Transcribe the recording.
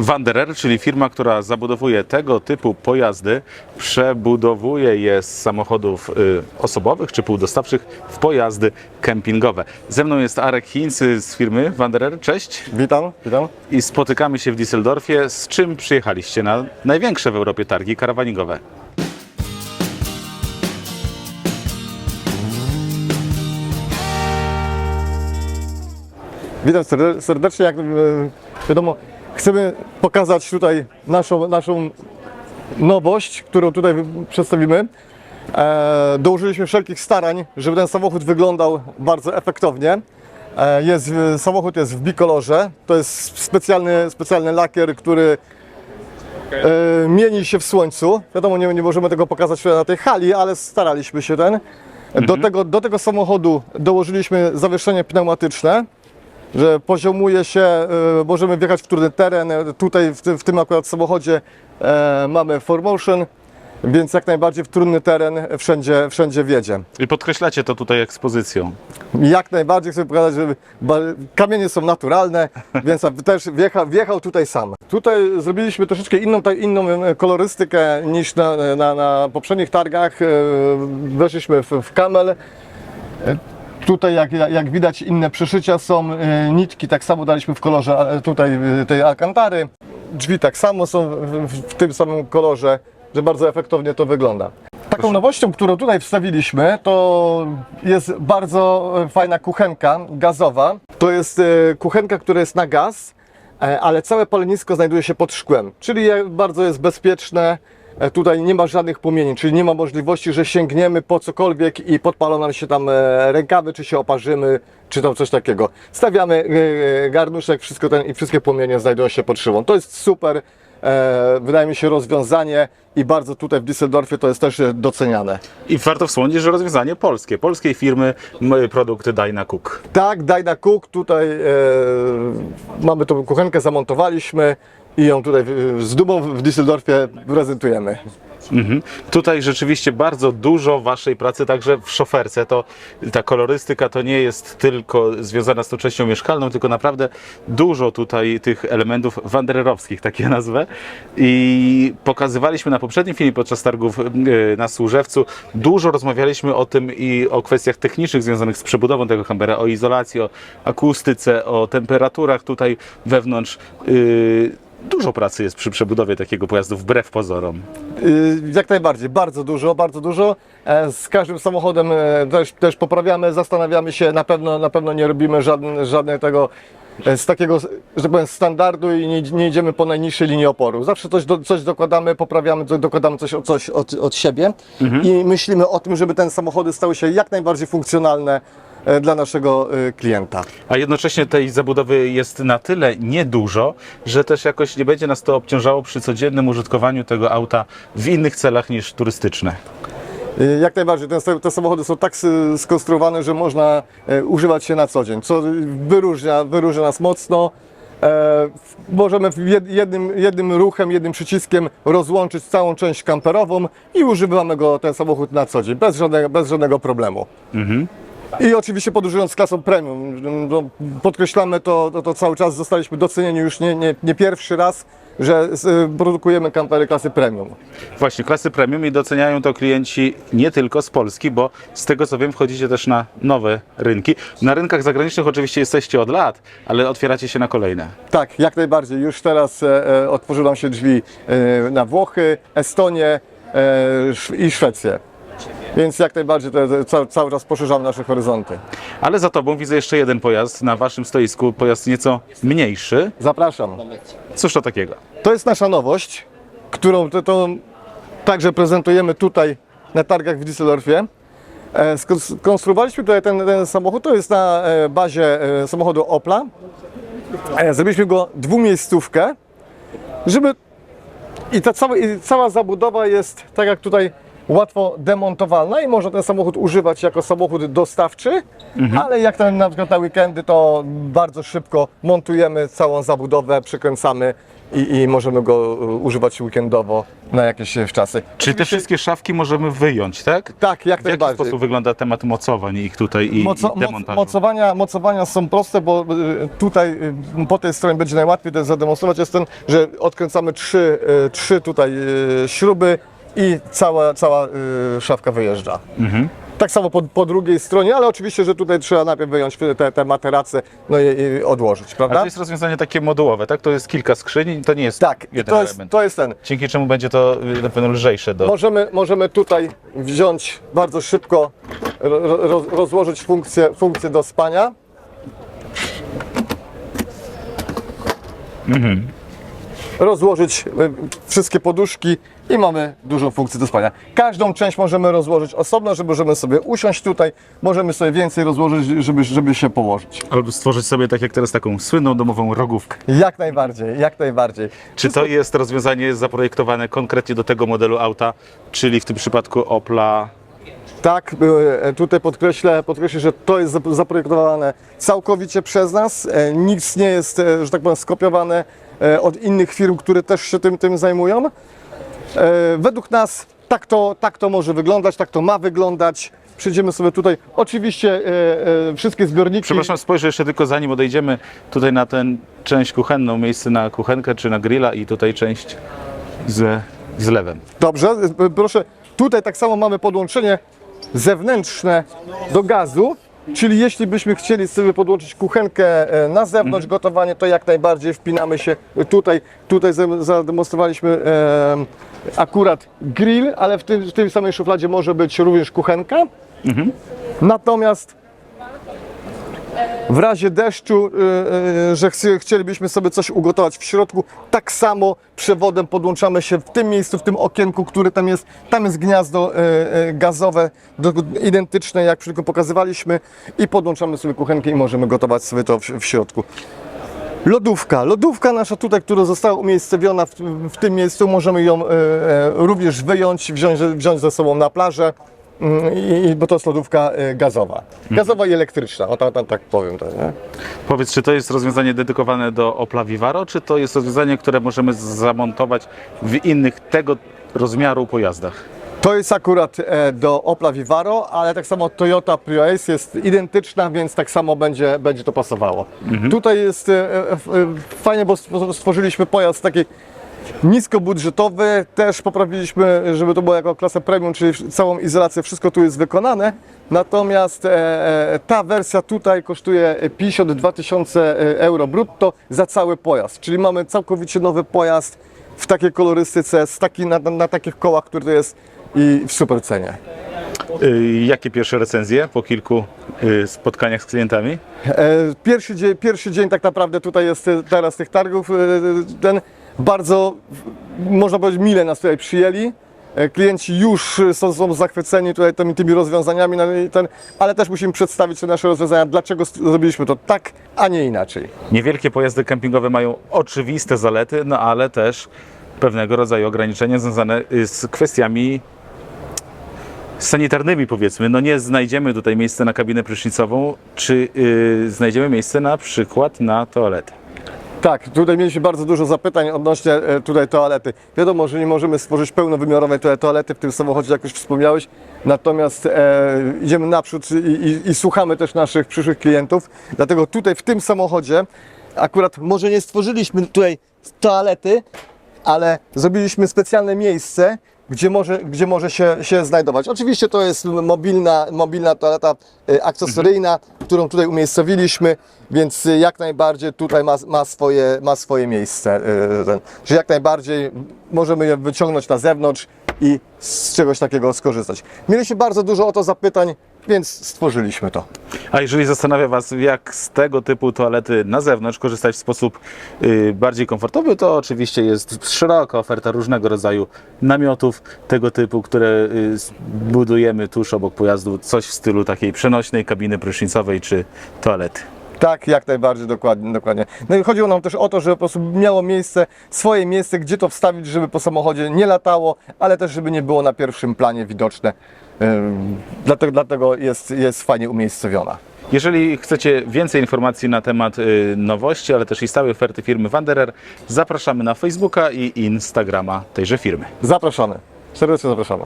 Wanderer, czyli firma, która zabudowuje tego typu pojazdy, przebudowuje je z samochodów y, osobowych czy półdostawczych w pojazdy kempingowe. Ze mną jest Arek Hinz z firmy Wanderer. Cześć. Witam, witam. I spotykamy się w Düsseldorfie. Z czym przyjechaliście na największe w Europie targi karawaningowe? Witam serde- serdecznie. Jak e, wiadomo, chcemy pokazać tutaj naszą, naszą nowość, którą tutaj przedstawimy. E, dołożyliśmy wszelkich starań, żeby ten samochód wyglądał bardzo efektownie. E, jest, samochód jest w bikolorze. To jest specjalny, specjalny lakier, który e, mieni się w słońcu. Wiadomo, nie, nie możemy tego pokazać na tej hali, ale staraliśmy się ten. Do, tego, do tego samochodu dołożyliśmy zawieszenie pneumatyczne, że poziomuje się, e, możemy wjechać w trudny teren. Tutaj w tym, w tym akurat samochodzie e, mamy 4Motion, więc jak najbardziej w trudny teren wszędzie, wszędzie wjedzie. I podkreślacie to tutaj ekspozycją. Jak najbardziej chcę pokazać, że kamienie są naturalne, więc też wjechał, wjechał tutaj sam. Tutaj zrobiliśmy troszeczkę inną, inną e, kolorystykę niż na, na, na poprzednich targach. Weszliśmy w, w kamel. Tutaj jak, jak widać inne przeszycia są, e, nitki tak samo daliśmy w kolorze e, tutaj e, tej alkantary. Drzwi tak samo są w, tym samym kolorze, że bardzo efektownie to wygląda. Taką nowością, którą tutaj wstawiliśmy, to jest bardzo fajna kuchenka gazowa. To jest kuchenka, która jest na gaz, ale całe palenisko znajduje się pod szkłem, czyli bardzo jest bezpieczne. E, Tutaj nie ma żadnych płomieni, czyli nie ma możliwości, że sięgniemy po cokolwiek i podpalą nam się tam e, rękawy, czy się oparzymy, czy tam coś takiego. Stawiamy e, garnuszek, wszystko ten i wszystkie płomienie znajdują się pod szybą. To jest super, wydaje mi się, rozwiązanie i bardzo tutaj w Düsseldorfie to jest też doceniane. I warto wspomnieć, że rozwiązanie polskie, polskiej firmy, m, produkty Dyna Cook. Tak, Dyna Cook, tutaj e, mamy tą kuchenkę, zamontowaliśmy i ją tutaj z dumą w Düsseldorfie prezentujemy. Mhm. Tutaj rzeczywiście bardzo dużo waszej pracy, także w szoferce. To ta kolorystyka to nie jest tylko związana z tą częścią mieszkalną, tylko naprawdę dużo tutaj tych elementów wandererowskich, takie nazwę. I pokazywaliśmy na poprzednim filmie podczas targów e, na Służewcu, dużo rozmawialiśmy o tym i o kwestiach technicznych związanych z przebudową tego Hambera, o izolacji, o akustyce, o temperaturach tutaj wewnątrz. Yy, Dużo pracy jest przy przebudowie takiego pojazdu, wbrew pozorom. Y, Jak najbardziej, bardzo dużo, bardzo dużo. E, Z każdym samochodem e, też, też poprawiamy, zastanawiamy się, na pewno, na pewno nie robimy żadne, żadne tego z takiego, że tak powiem, standardu i nie, nie idziemy po najniższej linii oporu. Zawsze coś, do, coś dokładamy, poprawiamy, do- dokładamy coś, od- coś od, od siebie i myślimy o tym, żeby te samochody stały się jak najbardziej funkcjonalne e, dla naszego e, klienta. A jednocześnie tej zabudowy jest na tyle niedużo, że też jakoś nie będzie nas to obciążało przy codziennym użytkowaniu tego auta w innych celach niż turystyczne. Y, Jak najbardziej. Te, samochody są tak skonstruowane, że można e, używać się na co dzień, co wyróżnia, wyróżnia nas mocno. E, możemy jednym, jednym ruchem, jednym przyciskiem rozłączyć całą część kamperową i używamy go, ten samochód na co dzień, bez żadnego, bez żadnego problemu. I oczywiście podróżując klasą premium, no, podkreślamy to, to, to cały czas, zostaliśmy docenieni już nie, nie, nie pierwszy raz, że z, produkujemy kampery klasy premium. Właśnie, klasy premium i doceniają to klienci nie tylko z Polski, bo z tego co wiem wchodzicie też na nowe rynki. Na rynkach zagranicznych oczywiście jesteście od lat, ale otwieracie się na kolejne. Tak, jak najbardziej. Już teraz e, e, otworzyły nam się drzwi e, na Włochy, Estonię e, i Szwecję. Więc jak najbardziej te, te, cały, cały czas poszerzamy nasze horyzonty. Ale za tobą widzę jeszcze jeden pojazd na waszym stoisku, pojazd nieco mniejszy. Zapraszam. Cóż to takiego? To jest nasza nowość, którą to, to także prezentujemy tutaj na targach w Düsseldorfie. E, skon- Skonstruowaliśmy tutaj ten, ten samochód, to jest na e, bazie e, samochodu Opla. Zrobiliśmy go dwumiejscówkę, żeby i ta cała, i cała zabudowa jest tak jak tutaj łatwo demontowalna i można ten samochód używać jako samochód dostawczy, ale jak na, na przykład na weekendy, to bardzo szybko montujemy całą zabudowę, przykręcamy i, i możemy go y, używać weekendowo na jakieś e, czasy. Czy te wszystkie szafki możemy wyjąć, tak? Tak, jak W jaki najbardziej. sposób wygląda temat mocowań ich tutaj i, Moco, i moc, demontażu? mocowania, mocowania są proste, bo y, tutaj y, po tej stronie będzie najłatwiej to zademonstrować. Jest ten, że odkręcamy trzy, y, trzy tutaj y, śruby i cała, cała y, szafka wyjeżdża. Mhm. Tak samo po, po drugiej stronie, ale oczywiście, że tutaj trzeba najpierw wyjąć te, te materace no i, i odłożyć, A to prawda? jest rozwiązanie takie modułowe, tak? To jest kilka skrzyni, to nie jest Tak, jeden to jest, element. to jest ten. Dzięki czemu będzie to y, na pewno lżejsze do... Możemy, możemy tutaj wziąć bardzo szybko, ro, ro, rozłożyć funkcję, funkcję do spania. Rozłożyć y, wszystkie poduszki i mamy dużą funkcję do spania. Każdą część możemy rozłożyć osobno, żeby możemy sobie usiąść tutaj, możemy sobie więcej rozłożyć, żeby, żeby się położyć. Albo stworzyć sobie, tak jak teraz, taką słynną domową rogówkę. Jak najbardziej, jak najbardziej. Czy to jest rozwiązanie zaprojektowane konkretnie do tego modelu auta, czyli w tym przypadku Opla Tak, e, tutaj podkreślę, podkreślę, że to jest zap- zaprojektowane całkowicie przez nas. E, Nic nie jest, e, że tak powiem, skopiowane e, od innych firm, które też się tym, tym zajmują. E, Według nas tak to, tak to może wyglądać, tak to ma wyglądać. Przejdziemy sobie tutaj. Oczywiście e, e, wszystkie zbiorniki. Przepraszam, spojrzę jeszcze tylko zanim odejdziemy tutaj na tę część kuchenną, miejsce na kuchenkę czy na grilla i tutaj część z, z lewem. Dobrze, e, proszę. Tutaj tak samo mamy podłączenie zewnętrzne do gazu. Czyli jeśli byśmy chcieli sobie podłączyć kuchenkę e, na zewnątrz, gotowanie, to jak najbardziej wpinamy się tutaj. Tutaj za- zademonstrowaliśmy e, akurat grill, ale w, tym, w tej samej szufladzie może być również kuchenka. Natomiast w razie deszczu, y, y, że chci- chcielibyśmy sobie coś ugotować w środku, tak samo przewodem podłączamy się w tym miejscu, w tym okienku, które tam jest. Tam jest gniazdo y, gazowe, identyczne jak tylko pokazywaliśmy i podłączamy sobie kuchenkę i możemy gotować sobie to w, środku. Lodówka. Lodówka nasza tutaj, która została umiejscowiona w, tym miejscu, możemy ją również wyjąć, wziąć, ze sobą na plażę, i, bo to jest lodówka e, gazowa. Gazowa i elektryczna, o tak, tak, tak powiem. To, nie? Powiedz, czy to jest rozwiązanie dedykowane do Opla Vivaro, czy to jest rozwiązanie, które możemy zamontować w innych tego rozmiaru pojazdach? To jest akurat e, do Opla Vivaro, ale tak samo Toyota Prius jest identyczna, więc tak samo będzie, będzie to pasowało. Tutaj jest e, e, fajnie, bo stw- stworzyliśmy pojazd taki niskobudżetowy, też poprawiliśmy, żeby to było jako klasa premium, czyli całą izolację, wszystko tu jest wykonane. Natomiast e, e, ta wersja tutaj kosztuje 52 tysiące euro brutto za cały pojazd, czyli mamy całkowicie nowy pojazd w takiej kolorystyce, z taki, na, na, takich kołach, który to jest i w super cenie. Y, Jakie pierwsze recenzje po kilku y, spotkaniach z klientami? E, Pierwszy dzień, pierwszy dzień tak naprawdę tutaj jest e, teraz tych targów, e, ten bardzo, można powiedzieć, mile nas tutaj przyjęli. E, Klienci już są, są zachwyceni tutaj tymi, tymi rozwiązaniami, no ten, ale też musimy przedstawić te nasze rozwiązania, dlaczego zrobiliśmy to tak, a nie inaczej. Niewielkie pojazdy kempingowe mają oczywiste zalety, no ale też pewnego rodzaju ograniczenia związane y, z kwestiami sanitarnymi powiedzmy. No nie znajdziemy tutaj miejsca na kabinę prysznicową, czy y, znajdziemy miejsce na przykład na toaletę. Tak, tutaj mieliśmy bardzo dużo zapytań odnośnie e, tutaj toalety. Wiadomo, że nie możemy stworzyć pełnowymiarowej toalety w tym samochodzie, jak już wspomniałeś, natomiast e, idziemy naprzód i, i, i słuchamy też naszych przyszłych klientów, dlatego tutaj w tym samochodzie akurat może nie stworzyliśmy tutaj toalety, ale zrobiliśmy specjalne miejsce, gdzie może, gdzie może się, się znajdować. Oczywiście to jest mobilna, mobilna toaleta e, akcesoryjna, którą tutaj umiejscowiliśmy, więc jak najbardziej tutaj ma, ma, swoje, ma swoje miejsce. Ten, że jak najbardziej możemy je wyciągnąć na zewnątrz i z czegoś takiego skorzystać. Mieliśmy bardzo dużo o to zapytań, więc stworzyliśmy to. A jeżeli zastanawia Was, jak z tego typu toalety na zewnątrz korzystać w sposób y, bardziej komfortowy, to oczywiście jest szeroka oferta różnego rodzaju namiotów tego typu, które y, s- budujemy tuż obok pojazdu, coś w stylu takiej przenośnej kabiny prysznicowej czy toalety. Tak, jak najbardziej, dokładnie, dokładnie. No i chodziło nam też o to, żeby po prostu miało miejsce, swoje miejsce, gdzie to wstawić, żeby po samochodzie nie latało, ale też żeby nie było na pierwszym planie widoczne. Dlatego, dlatego jest, jest fajnie umiejscowiona. Jeżeli chcecie więcej informacji na temat y, nowości, ale też i stałej oferty firmy Wanderer, zapraszamy na Facebooka i Instagrama tejże firmy. Zapraszamy. Serdecznie zapraszamy.